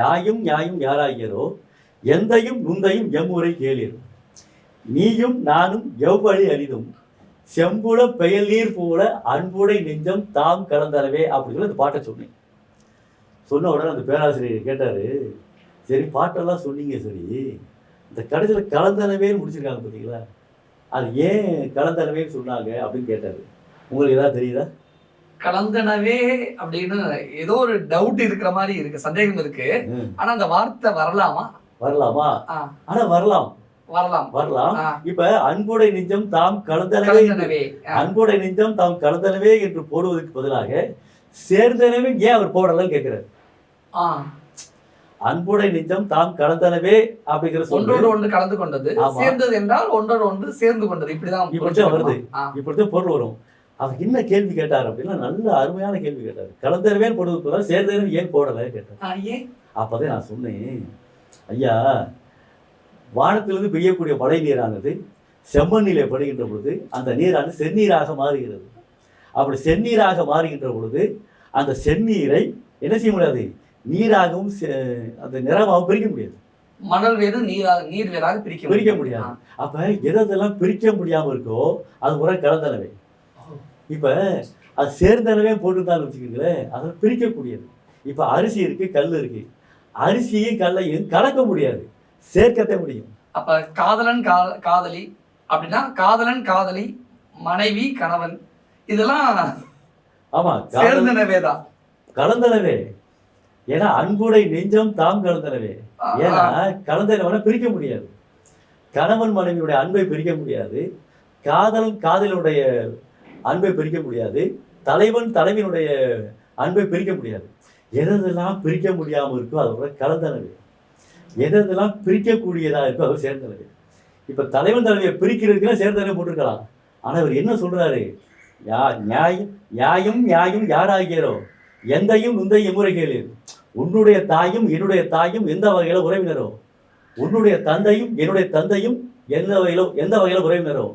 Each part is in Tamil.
யாயும் யாயும் யாராகியரோ எந்தையும் நுந்தையும் எம்முறை கேளீர். நீயும் நானும் எவ்வழி அரிதும் செம்புல பெயல் நீர் போல அன்புடை நெஞ்சம் தாம் கலந்தரவே அப்படின்னு அந்த பாட்டை சொன்னேன். சொன்ன உடனே அந்த பேராசிரியர் கேட்டாரு சரி பாட்டெல்லாம் சொன்னீங்க சரி. இந்த கடைசியில் கலந்தனவேன்னு முடிச்சிருக்காங்க பார்த்தீங்களா அது ஏன் கலந்தனவேன்னு சொன்னாங்க அப்படின்னு கேட்டாரு. உங்களுக்கு எதாவது தெரியுதா? கலந்தனவே அப்படின்னு ஏதோ ஒரு டவுட் இருக்கிற மாதிரி இருக்கு சந்தேகம் இருக்கு. ஆனா அந்த வார்த்தை வரலாமா? வரலாமா? ஆனா வரலாம். வரலாம். வரலாம். இப்ப அன்புடை நெஞ்சம் தாம் கலந்தனவே அன்புடை நெஞ்சம் தாம் கலந்தனவே என்று போடுவதற்கு பதிலாக சேர்ந்தனவே ஏன் அவர் போடலன்னு கேட்கிறார். அன்புடை நெஞ்சம் தாம் கலந்தனவே அப்படிங்கிற ஒன்றோடு ஒன்று கலந்து கொண்டது. சேர்ந்தது என்றால் ஒன்றோடு ஒன்று சேர்ந்து கொண்டது. இப்படிதான் இப்படித்தான் வருது. ஆ, இப்படித்தான் பொருள் வரும். அவர் என்ன கேள்வி கேட்டார் அப்படின்னா நல்ல அருமையான கேள்வி கேட்டார். கலந்தனவேன்னு போடுவதற்கு பதிலாக சேர்ந்தனவே ஏன் போடலை கேட்டார். அப்பதான் நான் சொன்னேன் ஐயா வானத்திலிருந்து பெய்யக்கூடிய மழை நீரானது செம்மண்ணிலே படுகின்ற பொழுது அந்த நீரானது செந்நீராக மாறுகிறது. அப்படி செந்நீராக மாறுகின்ற பொழுது அந்த செந்நீரை என்ன செய்ய முடியாது? நீராகவும் அந்த நிறமாகவும் பிரிக்க முடியாது. மணல் வேறு நீராக நீர் வேறாக பிரிக்க பிரிக்க. முடியாது. அப்ப எதெல்லாம் பிரிக்க முடியாம இருக்கோ அது உரை கலந்தனவே இப்ப அது சேர்ந்தனவே போட்டுருந்தாலும் வச்சுக்கோங்களேன் அதெல்லாம் பிரிக்கக்கூடியது. இப்ப அரிசி இருக்கு கல் இருக்கு. அரிசியும் கல்லையும் கலக்க முடியாது. சேர்க்கத்தே முடியும். அப்ப காதலன் கா- காதலி அப்படின்னா காதலன் காதலி மனைவி கணவன் இதெல்லாம் ஆமா காதல் சேர்ந்தனவே தான் கலந்தனவே. ஏன்னா அன்புடை நெஞ்சம் தாம் கலந்தனவே. ஏன்னா கலந்தனவனை பிரிக்க முடியாது. கணவன் மனைவியுடைய அன்பை பிரிக்க முடியாது. காதலன் காதலுடைய அன்பை பிரிக்க முடியாது. தலைவன் தலைவனுடைய அன்பை பிரிக்க முடியாது. எதெல்லாம் பிரிக்க முடியாமல் இருக்கோ அதோட கலந்தனவு. எதெல்லாம் பிரிக்கக்கூடியதாக இருக்கோ அவர் சேர்ந்தனவு. இப்போ தலைவன் தலைவியை பிரிக்கிறதுக்குலாம் சேர்ந்தனவு போட்டிருக்கலாம். ஆனால் அவர் என்ன சொல்கிறாரு யா நியாயம் நியாயம் நியாயம் யாராகிறோ எந்தையும் நுந்தையும் முறை கேளீர் உன்னுடைய தாயும் என்னுடைய தாயும் எந்த வகையில் உறவினரோ? உன்னுடைய தந்தையும் என்னுடைய தந்தையும் எந்த வகையிலோ எந்த வகையில் உறவினரோ?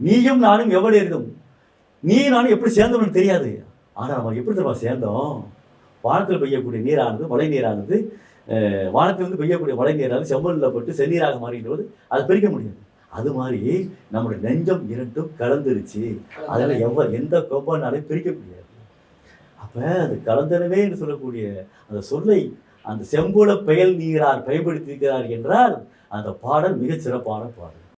நீயும் நானும் எவ்வளவு இருந்தும்? நீ நானும் எப்படி சேர்ந்தோம்னு தெரியாது. ஆனா நம்ம எப்படி தெரியுமா சேர்ந்தோம்? வானத்தில் பெய்யக்கூடிய நீரானது மழை நீரானது வானத்திலிருந்து பெய்யக்கூடிய மழை நீரானது செம்மல்ல பட்டு செந்நீராக மாறுகின்ற போது அதை பிரிக்க முடியாது. அது மாதிரி நம்முடைய நெஞ்சம் இரண்டும் கலந்துருச்சு. அதில் எவ்வ எந்த கொம்பனாலையும் பிரிக்க முடியாது. அப்ப அது கலந்தனவே என்று சொல்லக்கூடிய அந்த சொல்லை அந்த செம்புல பெயல் நீரார் பயன்படுத்தியிருக்கிறார் என்றால் அந்த பாடல் மிகச் சிறப்பான பாடல்.